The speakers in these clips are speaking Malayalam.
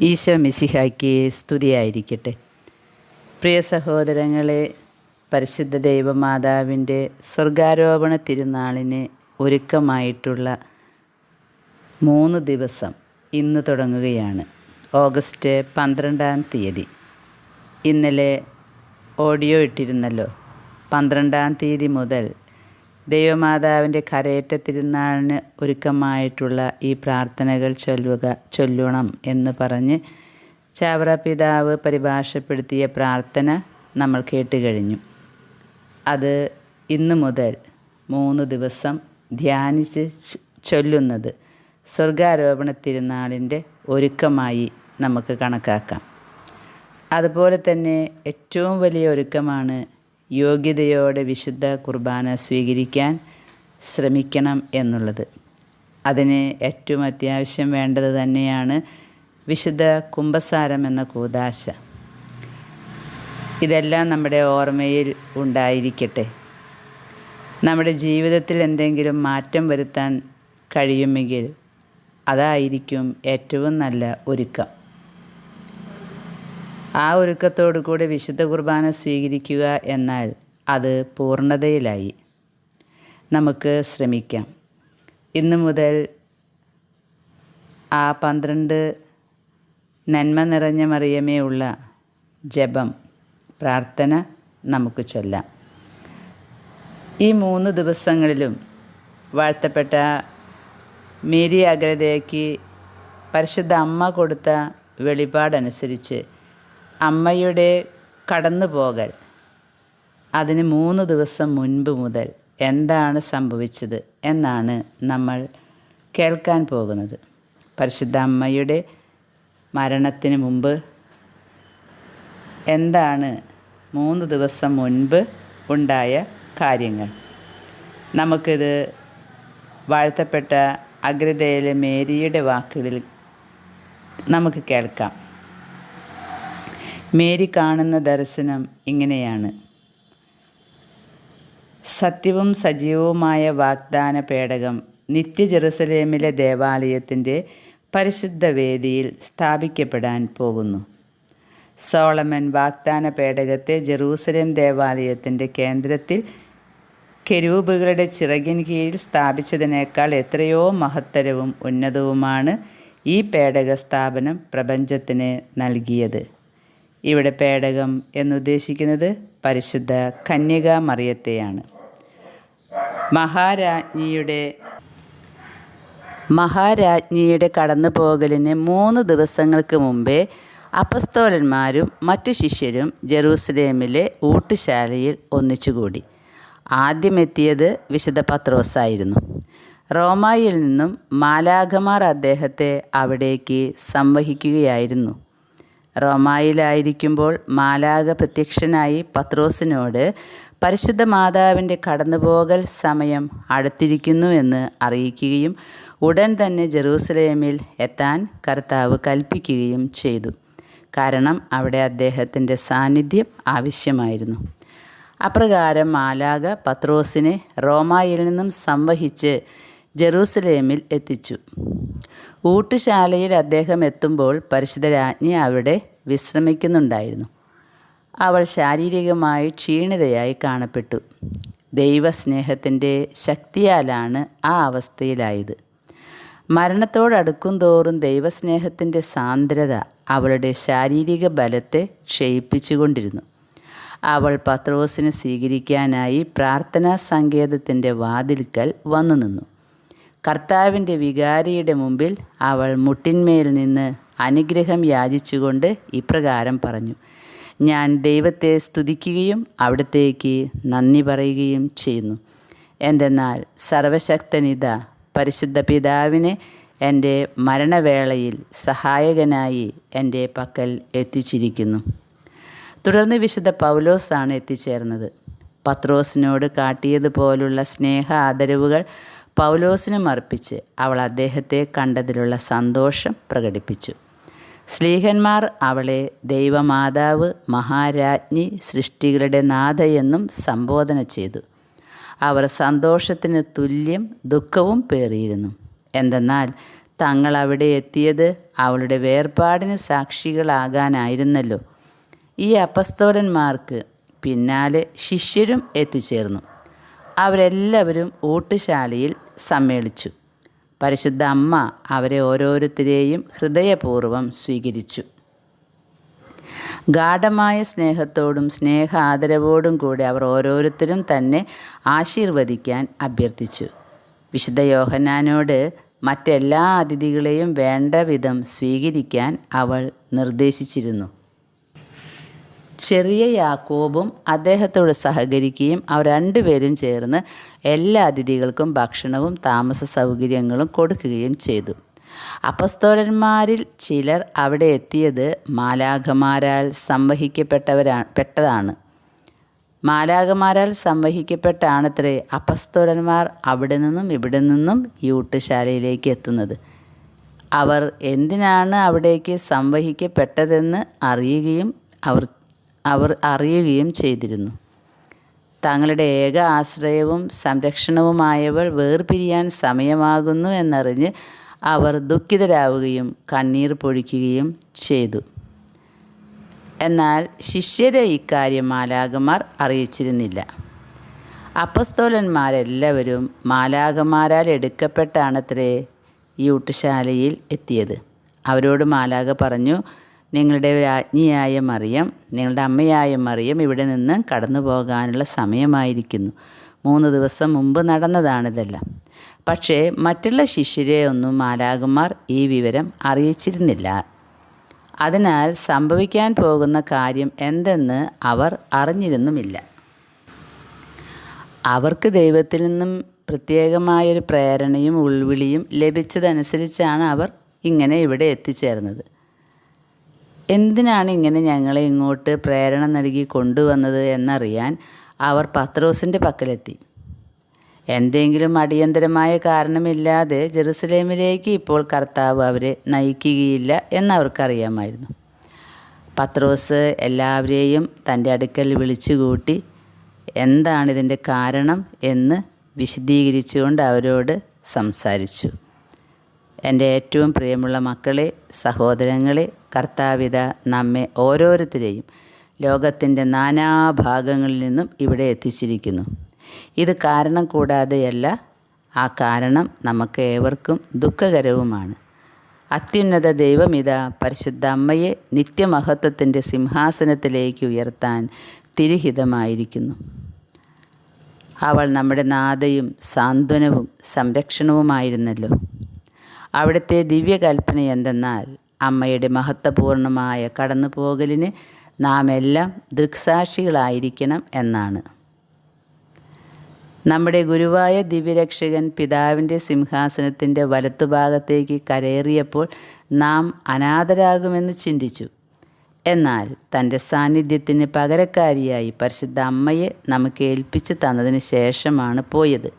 ഈശോ മിശിഹായ്ക്ക് സ്തുതിയായിരിക്കട്ടെ. പ്രിയ സഹോദരങ്ങളെ പരിശുദ്ധ ദൈവമാതാവിന്റെ സ്വർഗാരോപണ തിരുനാളിന് ഒരുക്കമായിട്ടുള്ള മൂന്ന് ദിവസം ഇന്ന് തുടങ്ങുകയാണ്. ഓഗസ്റ്റ് പന്ത്രണ്ടാം തീയതി. ഇന്നലെ ഓഡിയോ ഇട്ടിരുന്നല്ലോ. പന്ത്രണ്ടാം തീയതി മുതൽ ദൈവമാതാവിന്റെ കരയേറ്റ തിരുനാളിന് ഒരുക്കമായിട്ടുള്ള ഈ പ്രാർത്ഥനകൾ ചൊല്ലുക ചൊല്ലണം എന്ന് പറഞ്ഞ് ചാവറ പിതാവ് പരിഭാഷപ്പെടുത്തിയ പ്രാർത്ഥന നമ്മൾ കേട്ട് കഴിഞ്ഞു അത് ഇന്ന് മുതൽ മൂന്ന് ദിവസം ധ്യാനിച്ച് ചൊല്ലുന്നത് സ്വർഗാരോപണ തിരുനാളിന്റെ ഒരുക്കമായി നമുക്ക് കണക്കാക്കാം. അതുപോലെ തന്നെ ഏറ്റവും വലിയ ഒരുക്കമാണ് യോഗ്യതയോടെ വിശുദ്ധ കുർബാന സ്വീകരിക്കാൻ ശ്രമിക്കണം എന്നുള്ളത്. അതിന് ഏറ്റവും അത്യാവശ്യം വേണ്ടത് തന്നെയാണ് വിശുദ്ധ കുംഭസാരം എന്ന കൂതാശ ഇതെല്ലാം നമ്മുടെ ഓർമ്മയിൽ ഉണ്ടായിരിക്കട്ടെ. നമ്മുടെ ജീവിതത്തിൽ എന്തെങ്കിലും മാറ്റം വരുത്താൻ കഴിയുമെങ്കിൽ അതായിരിക്കും ഏറ്റവും നല്ല ഒരുക്കം. ആ ഒരുക്കത്തോടു കൂടി വിശുദ്ധ കുർബാന സ്വീകരിക്കുക എന്നാൽ അത് പൂർണതയിലായി. നമുക്ക് ശ്രമിക്കാം. ഇന്നു മുതൽ ആ പന്ത്രണ്ട് നന്മ നിറഞ്ഞ മറിയമേ ഉള്ള ജപം പ്രാർത്ഥന നമുക്ക് ചൊല്ലാം. ഈ മൂന്ന് ദിവസങ്ങളിലും വാഴ്ത്തപ്പെട്ട മേരി അഗ്രതയ്ക്ക് പരിശുദ്ധ അമ്മ കൊടുത്ത വെളിപാടനുസരിച്ച് അമ്മയുടെ കടന്നുപോകൽ. അതിന് മൂന്ന് ദിവസം മുൻപ് മുതൽ എന്താണ് സംഭവിച്ചത് എന്നാണ് നമ്മൾ കേൾക്കാൻ പോകുന്നത്. പരിശുദ്ധ അമ്മയുടെ മരണത്തിന് മുമ്പ് എന്താണ് മൂന്ന് ദിവസം മുൻപ് ഉണ്ടായ കാര്യങ്ങൾ? നമുക്കിത് വാഴ്ത്തപ്പെട്ട അഗ്രതയിലെ മേരിയുടെ വാക്കുകളിൽ നമുക്ക് കേൾക്കാം. മേരി കാണുന്ന ദർശനം ഇങ്ങനെയാണ്. സത്യവും സജീവവുമായ വാഗ്ദാന പേടകം നിത്യ ജെറുസലേമിലെ ദേവാലയത്തിന്റെ പരിശുദ്ധ വേദിയിൽ സ്ഥാപിക്കപ്പെടാൻ പോകുന്നു. സോളമൻ വാഗ്ദാന പേടകത്തെ ജെറൂസലേം ദേവാലയത്തിന്റെ കേന്ദ്രത്തിൽ കെരൂബുകളുടെ ചിറകിൻ കീഴിൽ സ്ഥാപിച്ചതിനേക്കാൾ എത്രയോ മഹത്തരവും ഉന്നതവുമാണ് ഈ പേടക സ്ഥാപനം പ്രപഞ്ചത്തിന് നൽകിയത്. ഇവിടെ പേടകം എന്നുദ്ദേശിക്കുന്നത് പരിശുദ്ധ കന്യക മറിയത്തെയാണ്. മഹാരാജ്ഞിയുടെ മഹാരാജ്ഞിയുടെ കടന്നുപോകലിന് മൂന്ന് ദിവസങ്ങൾക്ക് മുമ്പേ അപസ്തോലന്മാരും മറ്റു ശിഷ്യരും ജെറൂസലേമിലെ ഊട്ടുശാലയിൽ ഒന്നിച്ചുകൂടി. ആദ്യമെത്തിയത് വിശുദ്ധ പത്രോസായിരുന്നു. റോമായിൽ നിന്നും മാലാഖമാർ അദ്ദേഹത്തെ അവിടേക്ക് സംവഹിക്കുകയായിരുന്നു. റോമായിലായിരിക്കുമ്പോൾ മാലാക പ്രത്യക്ഷനായി പത്രോസിനോട് പരിശുദ്ധ മാതാവിന്റെ കടന്നുപോകൽ സമയം അടുത്തിരിക്കുന്നു എന്ന് അറിയിക്കുകയും ഉടൻ തന്നെ ജെറൂസലേമിൽ എത്താൻ കർത്താവ് കൽപ്പിക്കുകയും ചെയ്തു. കാരണം അവിടെ അദ്ദേഹത്തിന്റെ സാന്നിധ്യം ആവശ്യമായിരുന്നു. അപ്രകാരം മാലാക പത്രോസിനെ റോമായിൽ നിന്നും സംവഹിച്ച് ജെറൂസലേമിൽ എത്തിച്ചു. ഊട്ടുശാലയിൽ അദ്ദേഹം എത്തുമ്പോൾ പരിശുദ്ധ രാജ്ഞി അവിടെ വിശ്രമിക്കുന്നുണ്ടായിരുന്നു. അവൾ ശാരീരികമായി ക്ഷീണിതയായി കാണപ്പെട്ടു. ദൈവസ്നേഹത്തിന്റെ ശക്തിയാലാണ് ആ അവസ്ഥയിലായത്. മരണത്തോടടുക്കും തോറും ദൈവസ്നേഹത്തിന്റെ സാന്ദ്രത അവളുടെ ശാരീരിക ബലത്തെ ക്ഷയിപ്പിച്ചുകൊണ്ടിരുന്നു. അവൾ പത്രോസിനെ സ്വീകരിക്കാനായി പ്രാർത്ഥനാ സങ്കേതത്തിന്റെ വാതിൽക്കൽ വന്നു നിന്നു കർത്താവിന്റെ വികാരിയുടെ മുമ്പിൽ അവൾ മുട്ടിന്മേൽ നിന്ന് അനുഗ്രഹം യാചിച്ചുകൊണ്ട് ഇപ്രകാരം പറഞ്ഞു ഞാൻ ദൈവത്തെ സ്തുതിക്കുകയും അവിടത്തേക്ക് നന്ദി പറയുകയും ചെയ്യുന്നു. എന്തെന്നാൽ സർവശക്തനിത പരിശുദ്ധ പിതാവിനെ എന്റെ മരണവേളയിൽ സഹായകനായി എന്റെ പക്കൽ എത്തിച്ചിരിക്കുന്നു. തുടർന്ന് വിശുദ്ധ പൗലോസാണ് എത്തിച്ചേർന്നത്. പത്രോസിനോട് കാട്ടിയതുപോലുള്ള സ്നേഹ ആദരവുകൾ പൗലോസിനും അർപ്പിച്ച് അവൾ അദ്ദേഹത്തെ കണ്ടതിലുള്ള സന്തോഷം പ്രകടിപ്പിച്ചു. സ്ലീഹന്മാർ അവളെ ദൈവമാതാവ് മഹാരാജ്ഞി സൃഷ്ടികളുടെ നാഥയെന്നും സംബോധന ചെയ്തു. അവർ സന്തോഷത്തിന് തുല്യം ദുഃഖവും പേറിയിരുന്നു. എന്തെന്നാൽ തങ്ങൾ അവിടെ എത്തിയത് അവളുടെ വേർപാടിന് സാക്ഷികളാകാനായിരുന്നല്ലോ. ഈ അപസ്തോലന്മാർക്ക് പിന്നാലെ ശിഷ്യരും എത്തിച്ചേർന്നു. അവരെല്ലാവരും ഊട്ടുശാലയിൽ സമ്മേളിച്ചു. പരിശുദ്ധ അമ്മ അവരെ ഓരോരുത്തരെയും ഹൃദയപൂർവം സ്വീകരിച്ചു. ഗാഠമായ സ്നേഹത്തോടും സ്നേഹ ആദരവോടും കൂടി അവർ ഓരോരുത്തരും തന്നെ ആശീർവദിക്കാൻ അഭ്യർത്ഥിച്ചു. വിശുദ്ധ യോഹനാനോട് മറ്റെല്ലാ അതിഥികളെയും വേണ്ട വിധം സ്വീകരിക്കാൻ അവൾ നിർദ്ദേശിച്ചിരുന്നു. ചെറിയ യാക്കോബും അദ്ദേഹത്തോട് സഹകരിക്കുകയും അവർ രണ്ടുപേരും ചേർന്ന് എല്ലാ അതിഥികൾക്കും ഭക്ഷണവും താമസ സൗകര്യങ്ങളും കൊടുക്കുകയും ചെയ്തു. അപസ്തോലന്മാരിൽ ചിലർ അവിടെ എത്തിയത് മാലാഖമാരാൽ സംവഹിക്കപ്പെട്ടവരാ പെട്ടതാണ്. മാലാഖമാരാൽ സംവഹിക്കപ്പെട്ടാണത്രേ അപസ്തോലന്മാർ അവിടെ നിന്നും ഇവിടെ നിന്നും യൂട്ടുശാലയിലേക്ക് എത്തുന്നത്. അവർ എന്തിനാണ് അവിടേക്ക് സംവഹിക്കപ്പെട്ടതെന്ന് അറിയുകയും അവർ അവർ അറിയുകയും ചെയ്തിരുന്നു. തങ്ങളുടെ ഏക ആശ്രയവും സംരക്ഷണവുമായവൾ വേർപിരിയാൻ സമയമാകുന്നു എന്നറിഞ്ഞ് അവർ ദുഃഖിതരാവുകയും കണ്ണീർ പൊഴിക്കുകയും ചെയ്തു. എന്നാൽ ശിഷ്യരെ ഇക്കാര്യം മാലാകമാർ അറിയിച്ചിരുന്നില്ല. അപ്പസ്തോലന്മാരെല്ലാവരും മാലാകമാരാൽ എടുക്കപ്പെട്ടാണത്രേ ഈ ഊട്ടുശാലയിൽ എത്തിയത്. അവരോട് മാലാക പറഞ്ഞു നിങ്ങളുടെ രാജ്ഞിയായ മറിയം നിങ്ങളുടെ അമ്മയായ മറിയം ഇവിടെ നിന്ന് കടന്നു പോകാനുള്ള സമയമായിരിക്കുന്നു. മൂന്ന് ദിവസം മുമ്പ് നടന്നതാണിതെല്ലാം. പക്ഷേ മറ്റുള്ള ശിഷ്യരെ ഒന്നും മാലാകുമാർ ഈ വിവരം അറിയിച്ചിരുന്നില്ല. അതിനാൽ സംഭവിക്കാൻ പോകുന്ന കാര്യം എന്തെന്ന് അവർ അറിഞ്ഞിരുന്നുമില്ല. അവർക്ക് ദൈവത്തിൽ നിന്നും പ്രത്യേകമായൊരു പ്രേരണയും ഉൾവിളിയും ലഭിച്ചതനുസരിച്ചാണ് അവർ ഇങ്ങനെ ഇവിടെ എത്തിച്ചേർന്നത്. എന്തിനാണ് ഇങ്ങനെ ഞങ്ങളെ ഇങ്ങോട്ട് പ്രേരണ നൽകി കൊണ്ടുവന്നത് എന്നറിയാൻ അവർ പത്രോസിന്റെ പക്കലെത്തി. എന്തെങ്കിലും അടിയന്തരമായ കാരണമില്ലാതെ ജെറുസലേമിലേക്ക് ഇപ്പോൾ കർത്താവ് അവരെ നയിക്കുകയില്ല എന്നവർക്കറിയാമായിരുന്നു. പത്രോസ് എല്ലാവരെയും തന്റെ അടുക്കൽ വിളിച്ചുകൂട്ടി എന്താണിതിന്റെ കാരണം? എന്ന് വിശദീകരിച്ചുകൊണ്ട് അവരോട് സംസാരിച്ചു. എന്റെ ഏറ്റവും പ്രിയമുള്ള മക്കളെ സഹോദരങ്ങളെ കർത്താവിത നമ്മെ ഓരോരുത്തരെയും ലോകത്തിന്റെ നാനാഭാഗങ്ങളിൽ നിന്നും ഇവിടെ എത്തിച്ചിരിക്കുന്നു. ഇത് കാരണം കൂടാതെയല്ല ആ കാരണം നമുക്ക് ഏവർക്കും ദുഃഖകരവുമാണ്. അത്യുന്നത ദൈവമിത പരിശുദ്ധ അമ്മയെ നിത്യമഹത്വത്തിന്റെ സിംഹാസനത്തിലേക്ക് ഉയർത്താൻ തിരുഹിതമായിരിക്കുന്നു. അവൾ നമ്മുടെ നാഥയും സാന്ത്വനവും സംരക്ഷണവുമായിരുന്നല്ലോ. അവിടുത്തെ ദിവ്യകൽപ്പന എന്തെന്നാൽ അമ്മയുടെ മഹത്വപൂർണമായ കടന്നുപോകലിന് നാം എല്ലാം ദൃക്സാക്ഷികളായിരിക്കണം എന്നാണ്. നമ്മുടെ ഗുരുവായ ദിവ്യരക്ഷകൻ പിതാവിന്റെ സിംഹാസനത്തിന്റെ വലത്തുഭാഗത്തേക്ക് കരയേറിയപ്പോൾ നാം അനാഥരാകുമെന്ന് ചിന്തിച്ചു. എന്നാൽ തന്റെ സാന്നിധ്യത്തിന് പകരക്കാരിയായി പരിശുദ്ധ അമ്മയെ നമുക്ക് ഏൽപ്പിച്ചു തന്നതിന് ശേഷമാണ് പോയത്.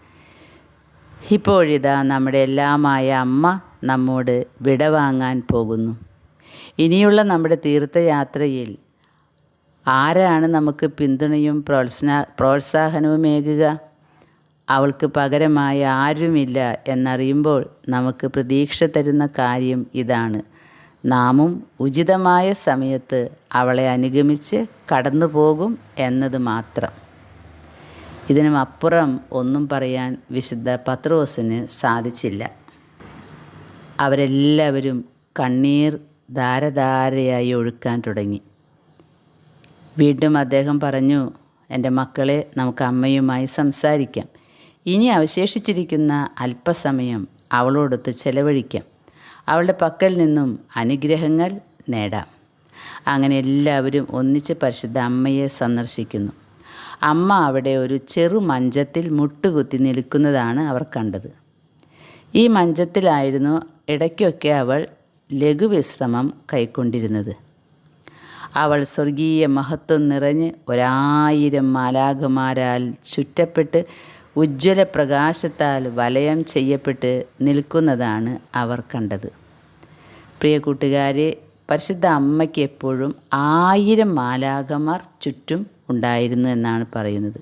ഇപ്പോഴിതാ നമ്മുടെ എല്ലാമായ അമ്മ നമ്മോട് വിട വാങ്ങാൻ പോകുന്നു. ഇനിയുള്ള നമ്മുടെ തീർത്ഥയാത്രയിൽ ആരാണ് നമുക്ക് പിന്തുണയും പ്രോത്സാ പ്രോത്സാഹനവുമേകുക അവൾക്ക് പകരമായി ആരുമില്ല എന്നറിയുമ്പോൾ നമുക്ക് പ്രതീക്ഷ തരുന്ന കാര്യം ഇതാണ്. നാമും ഉചിതമായ സമയത്ത് അവളെ അനുഗമിച്ച് കടന്നു പോകും എന്നത് മാത്രം. ഇതിനും അപ്പുറം ഒന്നും പറയാൻ വിശുദ്ധ പത്രോസിന് സാധിച്ചില്ല. അവരെല്ലാവരും കണ്ണീർ ധാരധാരയായി ഒഴുക്കാൻ തുടങ്ങി. വീണ്ടും അദ്ദേഹം പറഞ്ഞു എന്റെ മക്കളെ നമുക്ക് അമ്മയുമായി സംസാരിക്കാം. ഇനി അവശേഷിച്ചിരിക്കുന്ന അല്പസമയം അവളോടൊത്ത് ചെലവഴിക്കാം. അവളുടെ പക്കൽ നിന്നും അനുഗ്രഹങ്ങൾ നേടാം. അങ്ങനെ എല്ലാവരും ഒന്നിച്ച് പരിശുദ്ധ അമ്മയെ സന്ദർശിക്കുന്നു. അമ്മ അവിടെ ഒരു ചെറു മഞ്ചത്തിൽ മുട്ടുകുത്തി നിൽക്കുന്നതാണ് അവർ കണ്ടത്. ഈ മഞ്ചത്തിലായിരുന്നു ഇടയ്ക്കൊക്കെ അവൾ ലഘുവിശ്രമം കൈക്കൊണ്ടിരുന്നത്. അവൾ സ്വർഗീയ മഹത്വം നിറഞ്ഞ് ഒരായിരം മാലാഖമാരാൽ ചുറ്റപ്പെട്ട് ഉജ്ജ്വല പ്രകാശത്താൽ വലയം ചെയ്യപ്പെട്ട് നിൽക്കുന്നതാണ് അവർ കണ്ടത്. പ്രിയ കൂട്ടുകാരെ പരിശുദ്ധ അമ്മയ്ക്ക് എപ്പോഴും ആയിരം മാലാകമാർ ചുറ്റും ഉണ്ടായിരുന്നു എന്നാണ് പറയുന്നത്.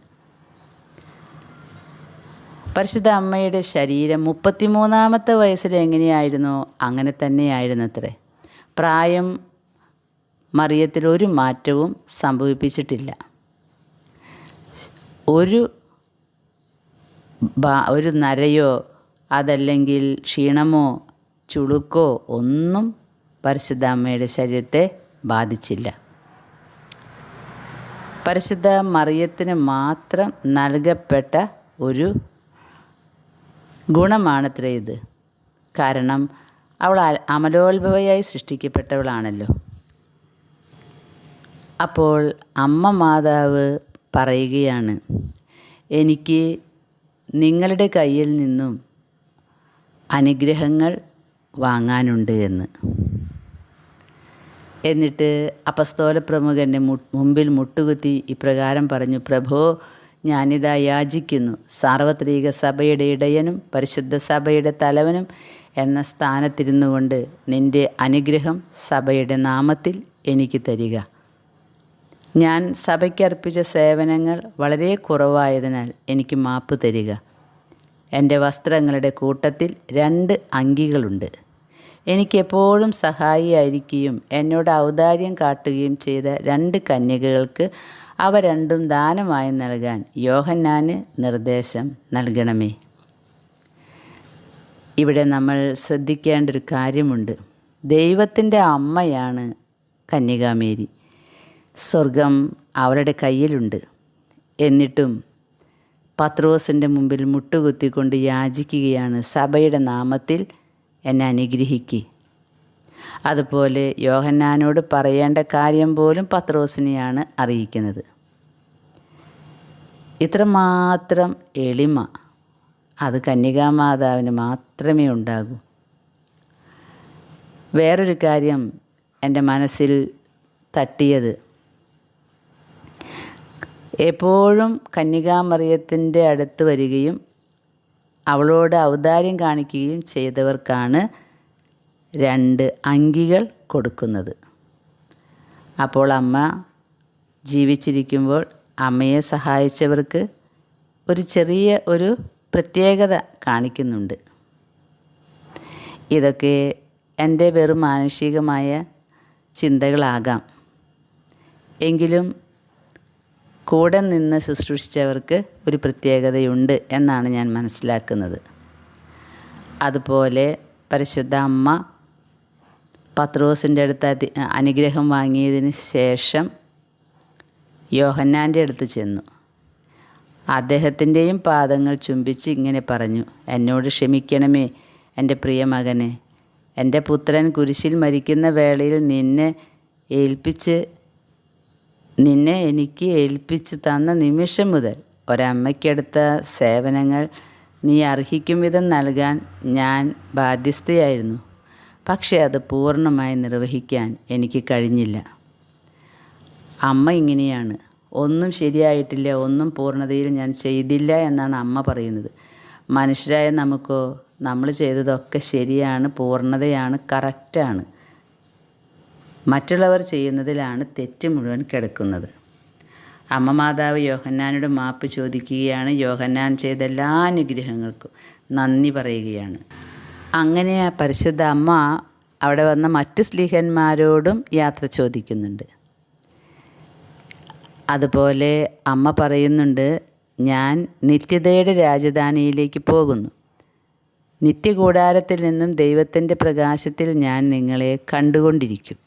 പരിശുദ്ധ അമ്മയുടെ ശരീരം മുപ്പത്തിമൂന്നാമത്തെ വയസ്സിൽ എങ്ങനെയായിരുന്നോ അങ്ങനെ തന്നെയായിരുന്നത്രേ. പ്രായം മറിയത്തിൽ ഒരു മാറ്റവും സംഭവിപ്പിച്ചിട്ടില്ല. ഒരു ഒരു നരയോ അതല്ലെങ്കിൽ ക്ഷീണമോ ചുളുക്കോ ഒന്നും പരിശുദ്ധ അമ്മയുടെ ശരീരത്തെ ബാധിച്ചില്ല. പരിശുദ്ധ മറിയത്തിന് മാത്രം നൽകപ്പെട്ട ഒരു ഗുണമാണത്രേ ഇത്. കാരണം അവൾ അമലോത്ഭവയായി സൃഷ്ടിക്കപ്പെട്ടവളാണല്ലോ. അപ്പോൾ അമ്മ മാതാവ് പറയുകയാണ് എനിക്ക് നിങ്ങളുടെ കയ്യിൽ നിന്നും അനുഗ്രഹങ്ങൾ വാങ്ങാനുണ്ട് എന്ന്. എന്നിട്ട് അപസ്തോല പ്രമുഖന്റെ മുമ്പിൽ മുട്ടുകുത്തി ഇപ്രകാരം പറഞ്ഞു പ്രഭോ ഞാനിതാ യാചിക്കുന്നു. സാർവത്രിക സഭയുടെ ഇടയനും പരിശുദ്ധ സഭയുടെ തലവനും എന്ന സ്ഥാനത്തിരുന്നു കൊണ്ട് നിന്റെ അനുഗ്രഹം സഭയുടെ നാമത്തിൽ എനിക്ക് തരിക. ഞാൻ സഭയ്ക്ക് അർപ്പിച്ച സേവനങ്ങൾ വളരെ കുറവായതിനാൽ എനിക്ക് മാപ്പ് തരിക. എന്റെ വസ്ത്രങ്ങളുടെ കൂട്ടത്തിൽ രണ്ട് അങ്കികളുണ്ട്. എനിക്കെപ്പോഴും സഹായിയായിരിക്കുകയും എന്നോട് ഔദാര്യം കാട്ടുകയും ചെയ്ത രണ്ട് കന്യകകൾക്ക് അവ രണ്ടും ദാനമായി നൽകാൻ യോഹന്നാന് നിർദ്ദേശം നൽകണമേ. ഇവിടെ നമ്മൾ ശ്രദ്ധിക്കേണ്ട ഒരു കാര്യമുണ്ട്. ദൈവത്തിന്റെ അമ്മയാണ് കന്യകാമേരി. സ്വർഗം അവരുടെ കയ്യിലുണ്ട്. എന്നിട്ടും പത്രോസിന്റെ മുമ്പിൽ മുട്ടുകുത്തിക്കൊണ്ട് യാചിക്കുകയാണ് സഭയുടെ നാമത്തിൽ എന്നെ അനുഗ്രഹിക്കുക അതുപോലെ യോഹന്നാനോട് പറയേണ്ട കാര്യം പോലും പത്രോസിനെയാണ് അറിയിക്കുന്നത്. ഇത്രമാത്രം എളിമ അത് കന്യകാമാതാവിന് മാത്രമേ ഉണ്ടാകൂ. വേറൊരു കാര്യം എന്റെ മനസ്സിൽ തട്ടിയത്. എപ്പോഴും കന്യകാമറിയത്തിന്റെ അടുത്ത് വരികയും അവളോട് ഔദാര്യം കാണിക്കുകയും ചെയ്തവർക്കാണ് രണ്ട് അങ്കികൾ കൊടുക്കുന്നത്. അപ്പോൾ അമ്മ ജീവിച്ചിരിക്കുമ്പോൾ അമ്മയെ സഹായിച്ചവർക്ക് ഒരു ചെറിയ ഒരു പ്രത്യേകത കാണിക്കുന്നുണ്ട്. ഇതൊക്കെ എന്റെ വെറും മാനുഷികമായ ചിന്തകളാകാം. എങ്കിലും കൂടെ നിന്ന് ശുശ്രൂഷിച്ചവർക്ക് ഒരു പ്രത്യേകതയുണ്ട് എന്നാണ് ഞാൻ മനസ്സിലാക്കുന്നത്. അതുപോലെ പരിശുദ്ധ അമ്മ പത്രോസിന്റെ അടുത്ത് അതി അനുഗ്രഹം വാങ്ങിയതിന് ശേഷം യോഹന്നാന്റെ അടുത്ത് ചെന്നു. അദ്ദേഹത്തിന്റെയും പാദങ്ങൾ ചുംബിച്ച് ഇങ്ങനെ പറഞ്ഞു എന്നോട് ക്ഷമിക്കണമേ എന്റെ പ്രിയ മകനെ. എന്റെ പുത്രൻ കുരിശിൽ മരിക്കുന്ന വേളയിൽ നിന്നെ ഏൽപ്പിച്ച് നിന്നെ എനിക്ക് ഏൽപ്പിച്ചു തന്ന നിമിഷം മുതൽ ഒരമ്മയ്ക്കെടുത്ത സേവനങ്ങൾ നീ അർഹിക്കും വിധം നൽകാൻ ഞാൻ ബാധ്യസ്ഥയായിരുന്നു. പക്ഷേ അത് പൂർണമായി നിർവഹിക്കാൻ എനിക്ക് കഴിഞ്ഞില്ല. അമ്മ ഇങ്ങനെയാണ്. ഒന്നും ശരിയായിട്ടില്ല ഒന്നും പൂർണതയിൽ ഞാൻ ചെയ്തില്ല എന്നാണ് അമ്മ പറയുന്നത്. മനുഷ്യരായ നമുക്കോ നമ്മൾ ചെയ്തതൊക്കെ ശരിയാണ് പൂർണതയാണ് കറക്റ്റാണ്. മറ്റുള്ളവർ ചെയ്യുന്നതിലാണ് തെറ്റ് മുഴുവൻ കിടക്കുന്നത്. അമ്മ മാതാവ് യോഹന്നാനോട് മാപ്പ് ചോദിക്കുകയാണ്. യോഹന്നാൻ ചെയ്ത എല്ലാ അനുഗ്രഹങ്ങൾക്കും നന്ദി പറയുകയാണ്. അങ്ങനെ ആ പരിശുദ്ധ അമ്മ അവിടെ വന്ന മറ്റ് സ്ലീഹന്മാരോടും യാത്ര ചോദിക്കുന്നുണ്ട്. അതുപോലെ അമ്മ പറയുന്നുണ്ട് ഞാൻ നിത്യതയുടെ രാജധാനിയിലേക്ക് പോകുന്നു. നിത്യകൂടാരത്തിൽ നിന്നും ദൈവത്തിന്റെ പ്രകാശത്തിൽ ഞാൻ നിങ്ങളെ കണ്ടുകൊണ്ടിരിക്കും.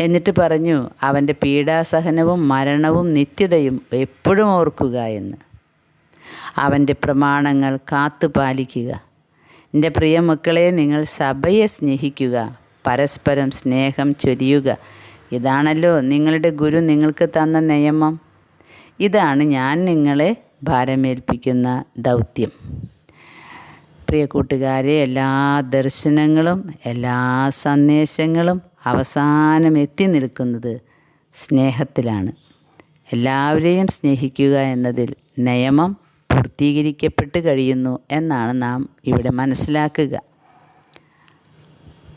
എന്നിട്ട് പറഞ്ഞു അവന്റെ പീഡാസഹനവും മരണവും നിത്യതയും എപ്പോഴും ഓർക്കുക എന്ന്. അവന്റെ പ്രമാണങ്ങൾ കാത്തു പാലിക്കുക. എന്റെ പ്രിയ മക്കളെ നിങ്ങൾ സഭയെ സ്നേഹിക്കുക പരസ്പരം സ്നേഹം ചൊരിയുക. ഇതാണല്ലോ നിങ്ങളുടെ ഗുരു നിങ്ങൾക്ക് തന്ന നിയമം. ഇതാണ് ഞാൻ നിങ്ങളെ ഭാരമേൽപ്പിക്കുന്ന ദൗത്യം. പ്രിയ കൂട്ടുകാരെ എല്ലാ ദർശനങ്ങളും എല്ലാ സന്ദേശങ്ങളും അവസാനം എത്തി നിൽക്കുന്നത് സ്നേഹത്തിലാണ്. എല്ലാവരെയും സ്നേഹിക്കുക എന്നതിൽ നിയമം പൂർത്തീകരിക്കപ്പെട്ട് കഴിയുന്നു എന്നാണ് നാം ഇവിടെ മനസ്സിലാക്കുക.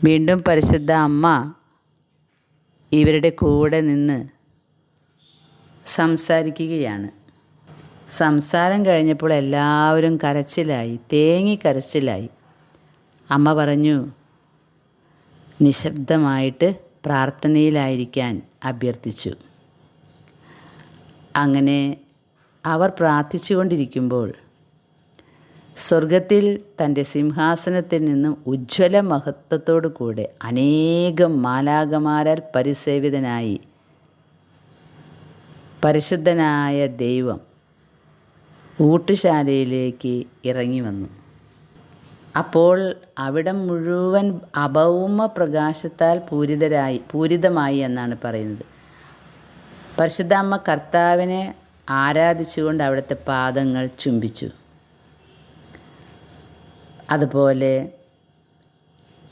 വീണ്ടും പരിശുദ്ധ അമ്മ ഇവരുടെ കൂടെ നിന്ന് സംസാരിക്കുകയാണ്. സംസാരം കഴിഞ്ഞപ്പോൾ എല്ലാവരും കരച്ചിലായി തേങ്ങി കരച്ചിലായി. അമ്മ പറഞ്ഞു നിശബ്ദമായിട്ട് പ്രാർത്ഥനയിലായിരിക്കാൻ അഭ്യർത്ഥിച്ചു. അങ്ങനെ അവർ പ്രാർത്ഥിച്ചുകൊണ്ടിരിക്കുമ്പോൾ സ്വർഗത്തിൽ തന്റെ സിംഹാസനത്തിൽ നിന്നും ഉജ്ജ്വല മഹത്വത്തോടു കൂടെ അനേകം മാലാകമാരാൽ പരിസേവിതനായി പരിശുദ്ധനായ ദൈവം ഊട്ടുശാലയിലേക്ക് ഇറങ്ങി വന്നു. അപ്പോൾ അവിടെ മുഴുവൻ അഭൗമ പ്രകാശത്താൽ പൂരിതരായി പൂരിതമായി എന്നാണ് പറയുന്നത്. പരിശുദ്ധാമ്മ കർത്താവിനെ ആരാധിച്ചുകൊണ്ട് അവിടുത്തെ പാദങ്ങൾ ചുംബിച്ചു. അതുപോലെ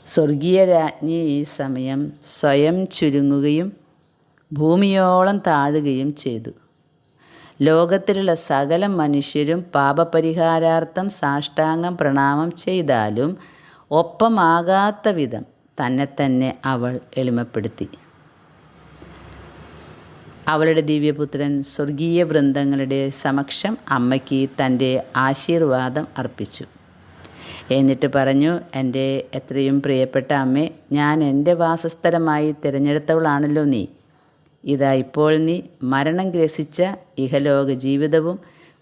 സ്വർഗീയ രാജ്ഞി ഈ സമയം സ്വയം ചുരുങ്ങുകയും ഭൂമിയോളം താഴുകയും ചെയ്തു. ലോകത്തിലുള്ള സകല മനുഷ്യരും പാപപരിഹാരാർത്ഥം സാഷ്ടാംഗം പ്രണാമം ചെയ്താലും ഒപ്പമാകാത്ത വിധം തന്നെ തന്നെ അവൾ എളിമപ്പെടുത്തി. അവളുടെ ദിവ്യപുത്രൻ സ്വർഗീയ വൃന്ദങ്ങളുടെ സമക്ഷം അമ്മയ്ക്ക് തന്റെ ആശീർവാദം അർപ്പിച്ചു. എന്നിട്ട് പറഞ്ഞു എന്റെ എത്രയും പ്രിയപ്പെട്ട അമ്മേ ഞാൻ എന്റെ വാസസ്ഥലമായി തിരഞ്ഞെടുത്തവളാണല്ലോ നീ. ഇതാ ഇപ്പോൾ നീ മരണം ഗ്രസിച്ച ഇഹലോക ജീവിതവും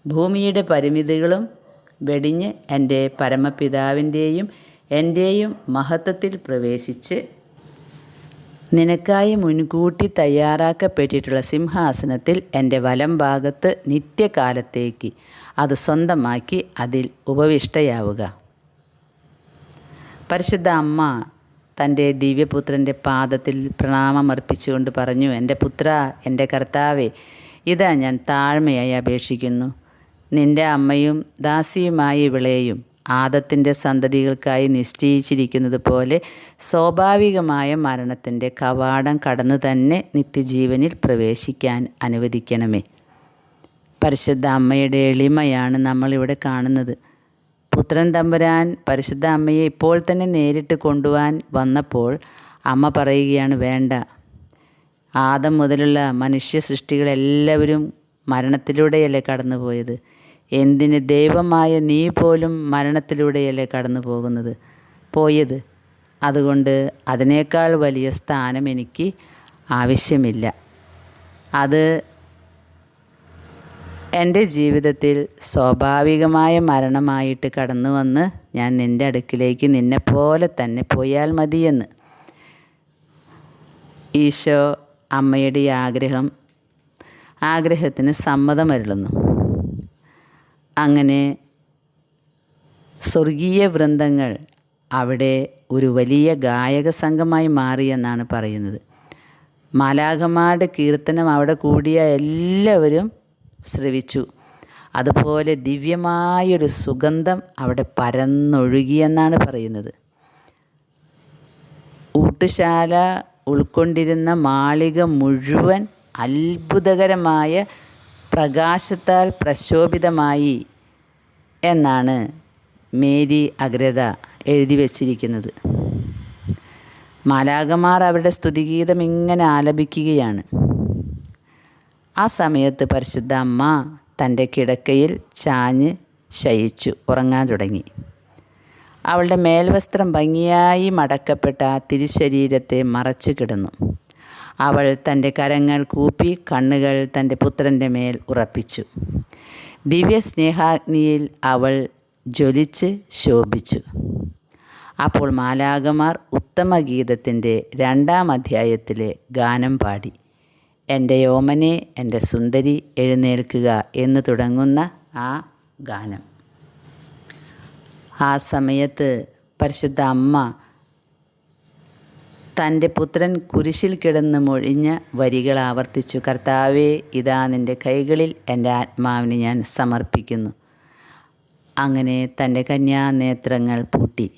ഭൂമിയുടെ പരിമിതികളും വെടിഞ്ഞ് എന്റെ പരമപിതാവിന്റെയും എന്റെയും മഹത്വത്തിൽ പ്രവേശിച്ച് നിനക്കായി മുൻകൂട്ടി തയ്യാറാക്കപ്പെട്ടിട്ടുള്ള സിംഹാസനത്തിൽ എന്റെ വലം ഭാഗത്ത് നിത്യകാലത്തേക്ക് അത് സ്വന്തമാക്കി അതിൽ ഉപവിഷ്ടയാവുക. പരിശുദ്ധ അമ്മ തന്റെ ദിവ്യപുത്രന്റെ പാദത്തിൽ പ്രണാമമർപ്പിച്ചുകൊണ്ട് പറഞ്ഞു എന്റെ പുത്ര എന്റെ കർത്താവേ ഇതാ ഞാൻ താഴ്മയായി അപേക്ഷിക്കുന്നു. നിന്റെ അമ്മയും ദാസിയുമായ ഇവിളെയും ആദത്തിന്റെ സന്തതികൾക്കായി നിശ്ചയിച്ചിരിക്കുന്നത് പോലെ സ്വാഭാവികമായ മരണത്തിന്റെ കവാടം കടന്നു തന്നെ നിത്യജീവനിൽ പ്രവേശിക്കാൻ അനുവദിക്കണമേ. പരിശുദ്ധ അമ്മയുടെ എളിമയാണ് നമ്മളിവിടെ കാണുന്നത്. പുത്രൻ തമ്പുരാൻ പരിശുദ്ധ അമ്മയെ ഇപ്പോൾ തന്നെ നേരിട്ട് കൊണ്ടുപോകാൻ വന്നപ്പോൾ അമ്മ പറയുകയാണ് വേണ്ട. ആദം മുതലുള്ള മനുഷ്യ സൃഷ്ടികളെല്ലാവരും മരണത്തിലൂടെയല്ലേ കടന്നുപോയത്? എന്തിന് ദൈവമായ നീ പോലും മരണത്തിലൂടെയല്ലേ കടന്നു പോകുന്നത് പോയത്. അതുകൊണ്ട് അതിനേക്കാൾ വലിയ സ്ഥാനം എനിക്ക് ആവശ്യമില്ല. അത് എന്റെ ജീവിതത്തിൽ സ്വാഭാവികമായ മരണമായിട്ട് കടന്നു വന്ന് ഞാൻ നിന്റെ അടുക്കിലേക്ക് നിന്നെ പോലെ തന്നെ പോയാൽ മതിയെന്ന്. ഈശോ അമ്മയുടെ ഈ ആഗ്രഹം ആഗ്രഹത്തിന് സമ്മതമരുളുന്നു. അങ്ങനെ സ്വർഗീയ വൃന്ദങ്ങൾ അവിടെ ഒരു വലിയ ഗായക സംഘമായി മാറിയെന്നാണ് പറയുന്നത്. മാലാഖമാരുടെ കീർത്തനം അവിടെ കൂടിയ എല്ലാവരും ശ്രവിച്ചു. അതുപോലെ ദിവ്യമായൊരു സുഗന്ധം അവിടെ പരന്നൊഴുകിയെന്നാണ് പറയുന്നത്. ഊട്ടുശാല ഉൾക്കൊണ്ടിരുന്ന മാളിക മുഴുവൻ അത്ഭുതകരമായ പ്രകാശത്താൽ പ്രശോഭിതമായി എന്നാണ് മേരി അഗ്രത എഴുതി വച്ചിരിക്കുന്നത്. മാലാകമാർ അവരുടെ സ്തുതിഗീതം ഇങ്ങനെ ആലപിക്കുകയാണ്. ആ സമയത്ത് പരിശുദ്ധ അമ്മ തന്റെ കിടക്കയിൽ ചാഞ്ഞ് ശയിച്ചു ഉറങ്ങാൻ തുടങ്ങി. അവളുടെ മേൽവസ്ത്രം ഭംഗിയായി മടക്കപ്പെട്ട ആ തിരുശരീരത്തെ മറച്ചു കിടന്നു. അവൾ തന്റെ കരങ്ങൾ കൂപ്പി കണ്ണുകൾ തന്റെ പുത്രന്റെ മേൽ ഉറപ്പിച്ചു. ദിവ്യ സ്നേഹാഗ്നിയിൽ അവൾ ജ്വലിച്ച് ശോഭിച്ചു. അപ്പോൾ മാലാകമാർ ഉത്തമഗീതത്തിന്റെ രണ്ടാം അധ്യായത്തിലെ ഗാനം പാടി. എന്റെ യോമനെ എന്റെ സുന്ദരി എഴുന്നേൽക്കുക എന്ന് തുടങ്ങുന്ന ആ ഗാനം. ആ സമയത്ത് പരിശുദ്ധ അമ്മ തന്റെ പുത്രൻ കുരിശിൽ കിടന്ന് മൊഴിഞ്ഞ വരികൾ ആവർത്തിച്ചു. കർത്താവേ ഇതാ നിന്റെ കൈകളിൽ എന്റെ ആത്മാവിനെ ഞാൻ സമർപ്പിക്കുന്നു. അങ്ങനെ തന്റെ കന്യാനേത്രങ്ങൾ പൂട്ടി.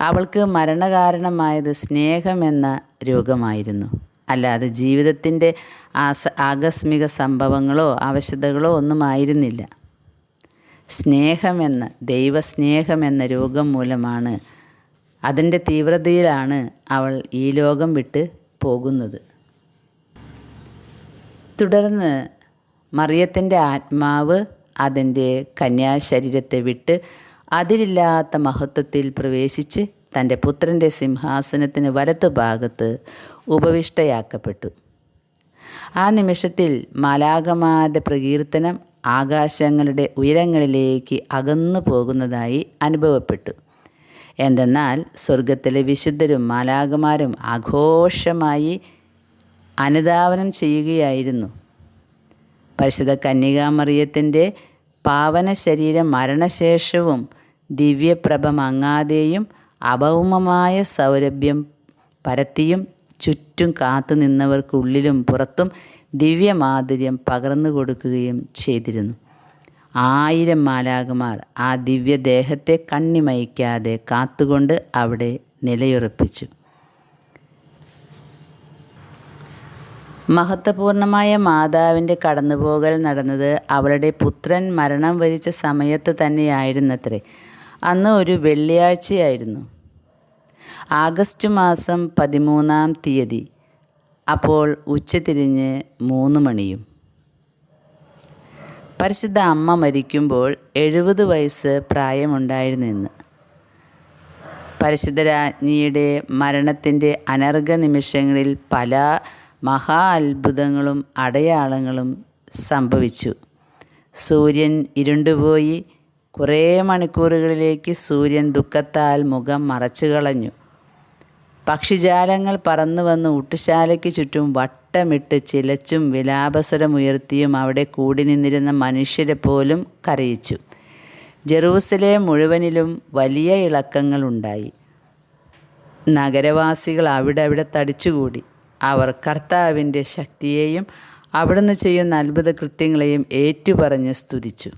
അവൾക്ക് മരണകാരണമായത് സ്നേഹമെന്ന രോഗമായിരുന്നു അല്ലാതെ ജീവിതത്തിന്റെ ആസ ആകസ്മിക സംഭവങ്ങളോ ആവശ്യതകളോ ഒന്നും ആയിരുന്നില്ല സ്നേഹമെന്ന ദൈവസ്നേഹമെന്ന രോഗം മൂലമാണ് അതിന്റെ തീവ്രതയിലാണ് അവൾ ഈ ലോകം വിട്ട് പോകുന്നത്. തുടർന്ന് മറിയത്തിന്റെ ആത്മാവ് അതിന്റെ കന്യാശരീരത്തെ വിട്ട് അതിരില്ലാത്ത മഹത്വത്തിൽ പ്രവേശിച്ച് തന്റെ പുത്രന്റെ സിംഹാസനത്തിന് വലത്തു ഭാഗത്ത് ഉപവിഷ്ടയാക്കപ്പെട്ടു. ആ നിമിഷത്തിൽ മാലാകമാരുടെ പ്രകീർത്തനം ആകാശങ്ങളുടെ ഉയരങ്ങളിലേക്ക് അകന്നു പോകുന്നതായി അനുഭവപ്പെട്ടു. എന്തെന്നാൽ സ്വർഗത്തിലെ വിശുദ്ധരും മാലാകമാരും ആഘോഷമായി അനുധാവനം ചെയ്യുകയായിരുന്നു. പരിശുദ്ധ കന്യകാമറിയത്തിന്റെ പാവന ശരീരം മരണശേഷവും ദിവ്യപ്രഭ മങ്ങാതെയും അഭൗമമായ സൗരഭ്യം പരത്തിയും ചുറ്റും കാത്തു നിന്നവർക്കുള്ളിലും പുറത്തും ദിവ്യമാധുര്യം പകർന്നു കൊടുക്കുകയും ചെയ്തിരുന്നു. ആയിരം മാലാകുമാർ ആ ദിവ്യദേഹത്തെ കണ്ണിമയിക്കാതെ കാത്തുകൊണ്ട് അവിടെ നിലയുറപ്പിച്ചു. മഹത്വപൂർണമായ മാതാവിന്റെ കടന്നുപോകൽ നടന്നത് അവളുടെ പുത്രൻ മരണം വരിച്ച സമയത്ത് തന്നെയായിരുന്നത്രേ. അന്ന് ഒരു വെള്ളിയാഴ്ചയായിരുന്നു. ആഗസ്റ്റ് മാസം പതിമൂന്നാം തീയതി. അപ്പോൾ ഉച്ചതിരിഞ്ഞ് മൂന്ന് മണിയും. പരിശുദ്ധ അമ്മ മരിക്കുമ്പോൾ എഴുപത് വയസ്സ് പ്രായമുണ്ടായിരുന്നെന്ന്. പരിശുദ്ധരാജ്ഞിയുടെ മരണത്തിന്റെ അനർഘ നിമിഷങ്ങളിൽ പല മഹാ അത്ഭുതങ്ങളും അടയാളങ്ങളും സംഭവിച്ചു. സൂര്യൻ ഇരുണ്ടുപോയി കുറേ മണിക്കൂറുകളിലേക്ക് സൂര്യൻ ദുഃഖത്താൽ മുഖം മറച്ചു കളഞ്ഞു പക്ഷിജാലങ്ങൾ പറന്നു വന്ന് ഊട്ടുശാലയ്ക്ക് ചുറ്റും വട്ടമിട്ട് ചിലച്ചും വിലാപസ്വരമുയർത്തിയും അവിടെ കൂടി നിന്നിരുന്ന മനുഷ്യരെ പോലും കരയിച്ചു. ജെറൂസലേം മുഴുവനിലും വലിയ ഇളക്കങ്ങൾ ഉണ്ടായി. നഗരവാസികൾ അവിടെ അവിടെ തടിച്ചുകൂടി. അവർ കർത്താവിന്റെ ശക്തിയെയും അവിടുന്ന് ചെയ്യുന്ന അത്ഭുത കൃത്യങ്ങളെയും ഏറ്റുപറഞ്ഞ് സ്തുതിച്ചു.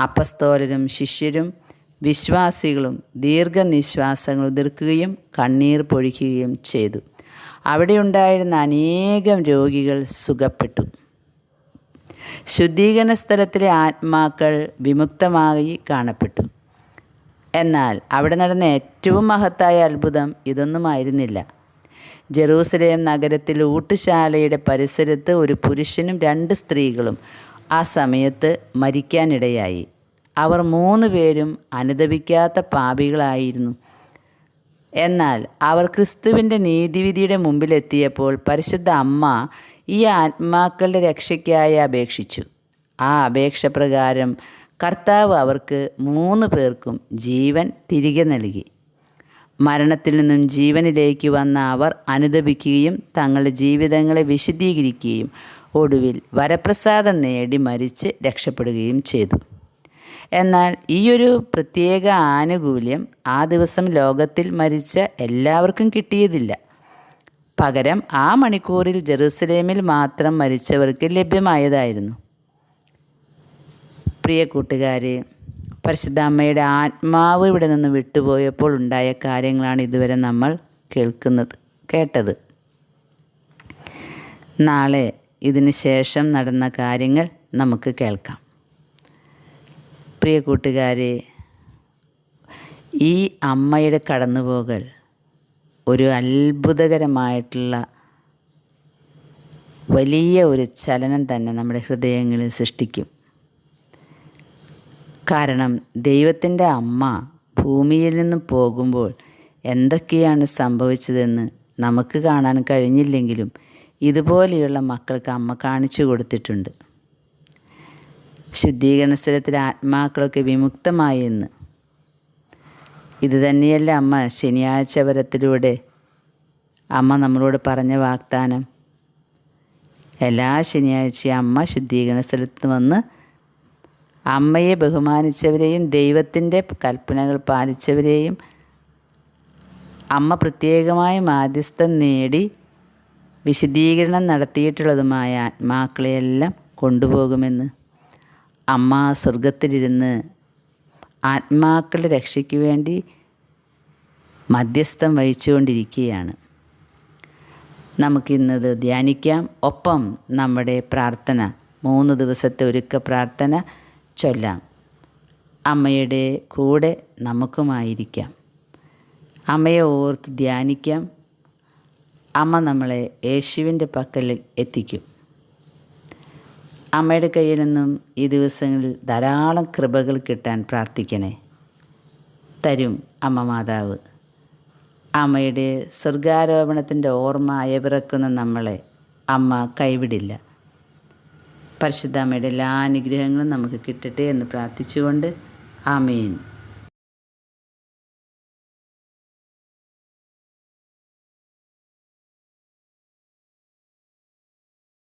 അപ്പസ്തോലരും ശിഷ്യരും വിശ്വാസികളും ദീർഘനിശ്വാസങ്ങൾ ഉതിർക്കുകയും കണ്ണീർ പൊഴിക്കുകയും ചെയ്തു. അവിടെയുണ്ടായിരുന്ന അനേകം രോഗികൾ സുഖപ്പെട്ടു. ശുദ്ധീകരണ സ്ഥലത്തിലെ ആത്മാക്കൾ വിമുക്തമായി കാണപ്പെട്ടു. എന്നാൽ അവിടെ നടന്ന ഏറ്റവും മഹത്തായ അത്ഭുതം ഇതൊന്നുമായിരുന്നില്ല. ജെറൂസലേം നഗരത്തിൽ ഊട്ടുശാലയുടെ പരിസരത്ത് ഒരു പുരുഷനും രണ്ട് സ്ത്രീകളും ആ സമയത്ത് മരിക്കാനിടയായി. അവർ മൂന്ന് പേരും അനുദപിക്കാത്ത പാപികളായിരുന്നു. എന്നാൽ അവർ ക്രിസ്തുവിന്റെ നീതിവിധിയുടെ മുമ്പിലെത്തിയപ്പോൾ പരിശുദ്ധ അമ്മ ഈ ആത്മാക്കളുടെ രക്ഷയ്ക്കായി അപേക്ഷിച്ചു. ആ അപേക്ഷ പ്രകാരം കർത്താവ് അവർക്ക് മൂന്ന് പേർക്കും ജീവൻ തിരികെ നൽകി. മരണത്തിൽ നിന്നും ജീവനിലേക്ക് വന്ന അവർ അനുദപിക്കുകയും തങ്ങളുടെ ജീവിതങ്ങളെ വിശുദ്ധീകരിക്കുകയും ഒടുവിൽ വരപ്രസാദം നേടി മരിച്ച് രക്ഷപ്പെടുകയും ചെയ്തു. എന്നാൽ ഈയൊരു പ്രത്യേക ആനുകൂല്യം ആ ദിവസം ലോകത്തിൽ മരിച്ച എല്ലാവർക്കും കിട്ടിയതില്ല. പകരം ആ മണിക്കൂറിൽ ജെറുസലേമിൽ മാത്രം മരിച്ചവർക്ക് ലഭ്യമായതായിരുന്നു. പ്രിയ കൂട്ടുകാരെ പരിശുദ്ധ അമ്മയുടെ ആത്മാവ് ഇവിടെ നിന്ന് വിട്ടുപോയപ്പോൾ ഉണ്ടായ കാര്യങ്ങളാണ് ഇതുവരെ നമ്മൾ കേൾക്കുന്നത് കേട്ടത്. നാളെ ഇതിന് ശേഷം നടന്ന കാര്യങ്ങൾ നമുക്ക് കേൾക്കാം. പ്രിയ കൂട്ടുകാരെ ഈ അമ്മയുടെ കടന്നുപോകൽ ഒരു അത്ഭുതകരമായിട്ടുള്ള വലിയ ഒരു ചലനം തന്നെ നമ്മുടെ ഹൃദയങ്ങളിൽ സൃഷ്ടിക്കും. കാരണം ദൈവത്തിന്റെ അമ്മ ഭൂമിയിൽ നിന്ന് പോകുമ്പോൾ എന്തൊക്കെയാണ് സംഭവിച്ചതെന്ന് നമുക്ക് കാണാൻ കഴിഞ്ഞില്ലെങ്കിലും ഇതുപോലെയുള്ള മക്കൾക്ക് അമ്മ കാണിച്ചു കൊടുത്തിട്ടുണ്ട്. ശുദ്ധീകരണ സ്ഥലത്തിലെ ആത്മാക്കളൊക്കെ വിമുക്തമായി എന്ന്. ഇത് തന്നെയല്ല അമ്മ ശനിയാഴ്ച വരത്തിലൂടെ അമ്മ നമ്മളോട് പറഞ്ഞ വാഗ്ദാനം. എല്ലാ ശനിയാഴ്ചയും അമ്മ ശുദ്ധീകരണ സ്ഥലത്ത് വന്ന് അമ്മയെ ബഹുമാനിച്ചവരെയും ദൈവത്തിന്റെ കൽപ്പനകൾ പാലിച്ചവരെയും അമ്മ പ്രത്യേകമായി മാധ്യസ്ഥം നേടി വിശദീകരണം നടത്തിയിട്ടുള്ളതുമായ ആത്മാക്കളെയെല്ലാം കൊണ്ടുപോകുമെന്ന് അമ്മ സ്വർഗത്തിലിരുന്ന് ആത്മാക്കളുടെ രക്ഷയ്ക്ക് വേണ്ടി മധ്യസ്ഥം വഹിച്ചുകൊണ്ടിരിക്കുകയാണ്. നമുക്കിന്നത് ധ്യാനിക്കാം. ഒപ്പം നമ്മുടെ പ്രാർത്ഥന മൂന്ന് ദിവസത്തെ ഒരുക്ക പ്രാർത്ഥന ചൊല്ലാം. അമ്മയുടെ കൂടെ നമുക്കുമായിരിക്കാം. അമ്മയെ ഓർത്ത് ധ്യാനിക്കാം. അമ്മ നമ്മളെ യേശുവിന്റെ പക്കൽ എത്തിക്കും. അമ്മയുടെ കയ്യിൽ നിന്നും ഈ ദിവസങ്ങളിൽ ധാരാളം കൃപകൾ കിട്ടാൻ പ്രാർത്ഥിക്കണേ. തരും അമ്മ മാതാവ്. അമ്മയുടെ സ്വർഗാരോപണത്തിന്റെ ഓർമ്മ അയവിറക്കുന്ന നമ്മളെ അമ്മ കൈവിടില്ല. പരിശുദ്ധ അമ്മയുടെ എല്ലാ അനുഗ്രഹങ്ങളും നമുക്ക് കിട്ടട്ടെ എന്ന് പ്രാർത്ഥിച്ചുകൊണ്ട് ആമേൻ.